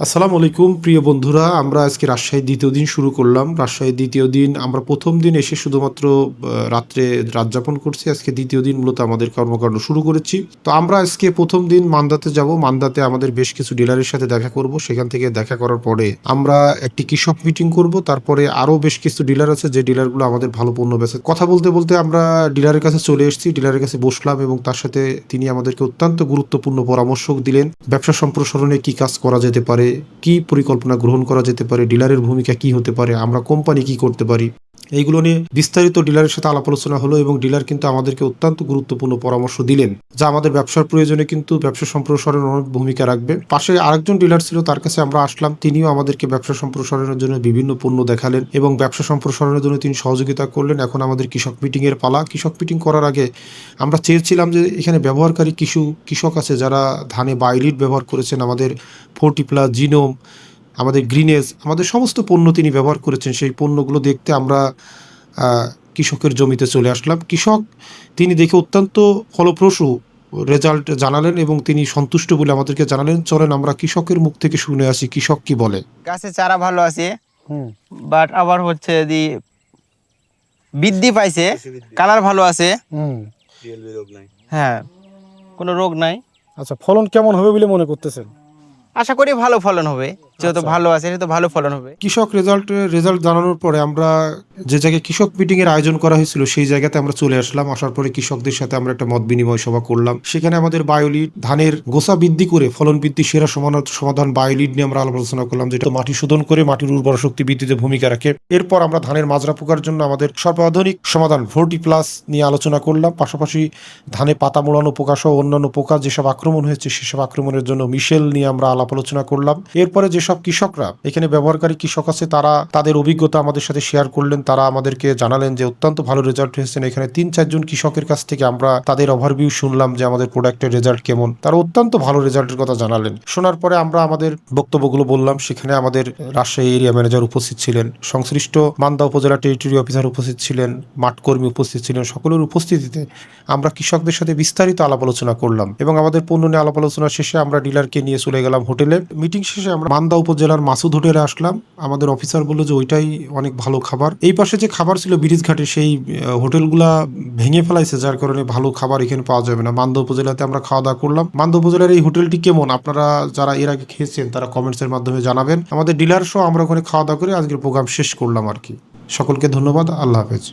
আসসালামু আলাইকুম, প্রিয় বন্ধুরা। আমরা আজকে রাজশাহীর দ্বিতীয় দিন শুরু করলাম। রাজশাহীর দ্বিতীয় দিন, আমরা প্রথম দিন এসে শুধুমাত্র রাত্রে রাত যাপন করছি। আজকে দ্বিতীয় দিন মূলত আমাদের কর্মকাণ্ড শুরু করেছি। তো আমরা আজকে প্রথম দিন মান্দাতে যাব। মান্দাতে আমাদের বেশ কিছু ডিলারের সাথে দেখা করব। সেখান থেকে দেখা করার পরে আমরা একটি কৃষক মিটিং করব। তারপরে আরও বেশ কিছু ডিলার আছে যে ডিলারগুলো আমাদের ভালো পণ্য বেচে কথা বলতে বলতে আমরা ডিলারের কাছে চলে এসেছি। ডিলারের কাছে বসলাম এবং তার সাথে তিনি আমাদেরকে অত্যন্ত গুরুত্বপূর্ণ পরামর্শ দিলেন। ব্যবসা সম্প্রসারণে কি কাজ করা যেতে পারে কি পরিকল্পনা গ্রহণ করা যেতে পারে? ডিলারের ভূমিকা কি হতে পারে? আমরা কোম্পানি কি করতে পারি? এইগুলো নিয়ে বিস্তারিত ডিলারের সাথে আলাপ আলোচনা হলো এবং ডিলার কিন্তু আমাদেরকে অত্যন্ত গুরুত্বপূর্ণ পরামর্শ দিলেন, যা আমাদের ব্যবসার প্রয়োজনে কিন্তু ব্যবসা সম্প্রসারণের অনেক ভূমিকা রাখবে। পাশে আরেকজন ডিলার ছিল, তার কাছে আমরা আসলাম, তিনিও আমাদেরকে ব্যবসা সম্প্রসারণের জন্য বিভিন্ন পণ্য দেখালেন এবং ব্যবসা সম্প্রসারণের জন্য তিনি সহযোগিতা করলেন। এখন আমাদের কৃষক মিটিং এর পালা। কৃষক মিটিং করার আগে আমরা চেয়েছিলাম যে এখানে ব্যবহারকারী কিছু কৃষক আছে যারা ধানে বাইলিট ব্যবহার করেছেন, আমাদের ফোর্টি প্লাস জিনোম আমাদের গ্রিনেজ আমাদের সমস্ত পণ্য তিনি ব্যবহার করেছেন সেই পণ্যগুলো দেখতে আমরা আহ, কৃষকের জমিতে চলে আসলাম। কৃষক তিনি দেখে অত্যন্ত ফলপ্রসূ রেজাল্ট জানালেন এবং তিনি সন্তুষ্ট বলে আমাদেরকে জানালেন চলেন আমরা কৃষকের মুখ থেকে শুনে আসি কৃষক কি বলে? গাছের চারা ভালো আছে বাট আবার হচ্ছে যদি বৃদ্ধি পাইছে কালার ভালো আছে। হ্যাঁ কোনো রোগ নাই। আচ্ছা ফলন কেমন হবে বলে মনে করতেছেন? আশা করি ভালো ফলন হবে। যেহেতু আচ্ছা। ভালো আছে সেহেতু ভালো ফলন হবে। কৃষক রেজাল্ট রেজাল্ট জানানোর পরে আমরা যে জায়গায় কৃষক মিটিং এর আয়োজন করা হয়েছিল সেই জায়গাতে আমরা চলে আসলাম। আসার পরে কৃষকদের সাথে আমরা একটা মত বিনিময় সভা করলাম। সেখানে আমাদের বায়োলিড ধানের গোসা বৃদ্ধি করে ফলন বৃদ্ধি সেরা সমান- সমাধান বায়োলিড নিয়ে আমরা আলোচনা করলাম যেটা মাটি শোধন করে মাটির উর্বর শক্তি বৃদ্ধিতে ভূমিকা রাখে। এরপর আমরা ধানের মাজরা পোকার জন্য আমাদের সর্বাধুনিক সমাধান ভোর্টি প্লাস নিয়ে আলোচনা করলাম। পাশাপাশি ধানে পাতা মোড়ানো পোকা সহ অন্যান্য পোকা যেসব আক্রমণ হয়েছে সেসব আক্রমণের জন্য মিশেল নিয়ে আমরা আলাপ আলোচনা করলাম। এরপরে যেসব কৃষকরা, এখানে ব্যবহারকারী কৃষক আছে, তারা তাদের অভিজ্ঞতা আমাদের সাথে শেয়ার করলেন, তারা আমাদেরকে জানালেন যে অত্যন্ত ভালো রেজাল্ট হয়েছে এখানে তিন চারজন কৃষকের কাছ থেকে আমরা তাদের ওভারভিউ শুনলাম যে আমাদের প্রোডাক্টের রেজাল্ট কেমন। তারা অত্যন্ত ভালো রেজাল্টের কথা জানালেন। শোনার পরে আমরা আমাদের বক্তব্যগুলো বললাম, সেখানে আমাদের রাজশাহী এরিয়া ম্যানেজার উপস্থিত ছিলেন, সংশ্লিষ্ট মান্দা উপজেলা টেরিটরি অফিসার উপস্থিত ছিলেন মাঠকর্মী উপস্থিত ছিলেন, সকলের উপস্থিতিতে আমরা কৃষকদের সাথে বিস্তারিত আলাপ আলোচনা করলাম এবং আমাদের পণ্য নিয়ে আলাপ আলোচনা শেষে আমরা ডিলারকে নিয়ে চলে গেলাম হোটেলে। মিটিং শেষে আমরা মান্দা উপজেলার মাসুদ হোটেলে আসলাম। আমাদের অফিসার বলল যে ওইটাই অনেক ভালো খাবার। এই পাশে যে খাবার ছিল ব্রিজ ঘাটে, সেই হোটেলগুলা ভেঙে ফেলাইছে, যার কারণে ভালো খাবার এখানে পাওয়া যাবে না। মান্দা উপজেলাতে আমরা খাওয়া দাওয়া করলাম। মান্দা উপজেলার এই হোটেলটি কেমন? আপনারা যারা এর আগে খেয়েছেন, তারা কমেন্টসের মাধ্যমে জানাবেন। আমাদের ডিলার সহ আমরা ওখানে খাওয়া দাওয়া করে আজকের প্রোগ্রাম শেষ করলাম আর কি। সকলকে ধন্যবাদ। আল্লাহ হাফেজ।